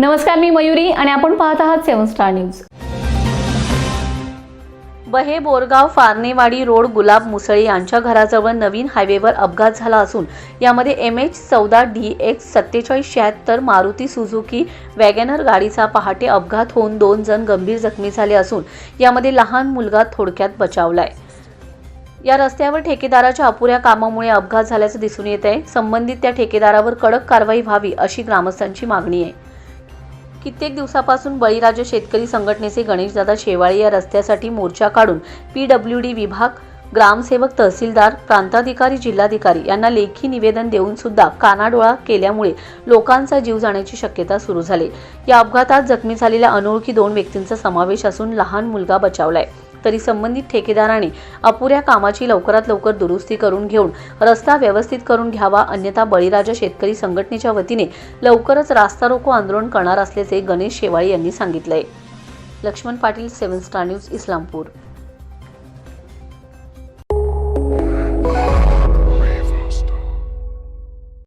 नमस्कार मी मयुरी आणि आपण पाहत आहात seven star news. Bahe Borgaon Pharnewadi road Gulab Musale यांच्या घराजवळ नवीन हायवेवर अपघात झाला असून यामध्ये एम एच चौदा डी एक्स सत्तेचाळीस शहात्तर मारुती सुझुकी वॅगनर गाडीचा पहाटे अपघात होऊन दोन जण गंभीर जखमी झाले असून यामध्ये लहान मुलगा थोडक्यात बचावलाय. या रस्त्यावर ठेकेदाराच्या अपुऱ्या कामामुळे अपघात झाल्याचं दिसून येत आहे. संबंधित त्या ठेकेदारावर कडक कारवाई व्हावी अशी ग्रामस्थांची मागणी आहे. कित्येक दिवसापासून बळीराजा शेतकरी संघटनेचे गणेशदादा शेवाळे या रस्त्यासाठी मोर्चा काढून पी डब्ल्यू डी विभाग ग्रामसेवक तहसीलदार प्रांताधिकारी जिल्हाधिकारी यांना लेखी निवेदन देऊन सुद्धा कानाडोळा केल्यामुळे लोकांचा जीव जाण्याची शक्यता सुरू झाली. या अपघातात जखमी झालेल्या अनोळखी दोन व्यक्तींचा समावेश असून लहान मुलगा बचावलाय. तरी संबंधित ठेकेदाराने अपुऱ्या कामाची लवकरात लवकर दुरुस्ती करून घेऊन रस्ता व्यवस्थित करून घ्यावा अन्यथा बळीराजा शेतकरी संघटनेच्या वतीने लवकरच रास्ता रोको आंदोलन करणार असल्याचे गणेश शेवाळे यांनी सांगितले Laxman Patil seven star news Islampur.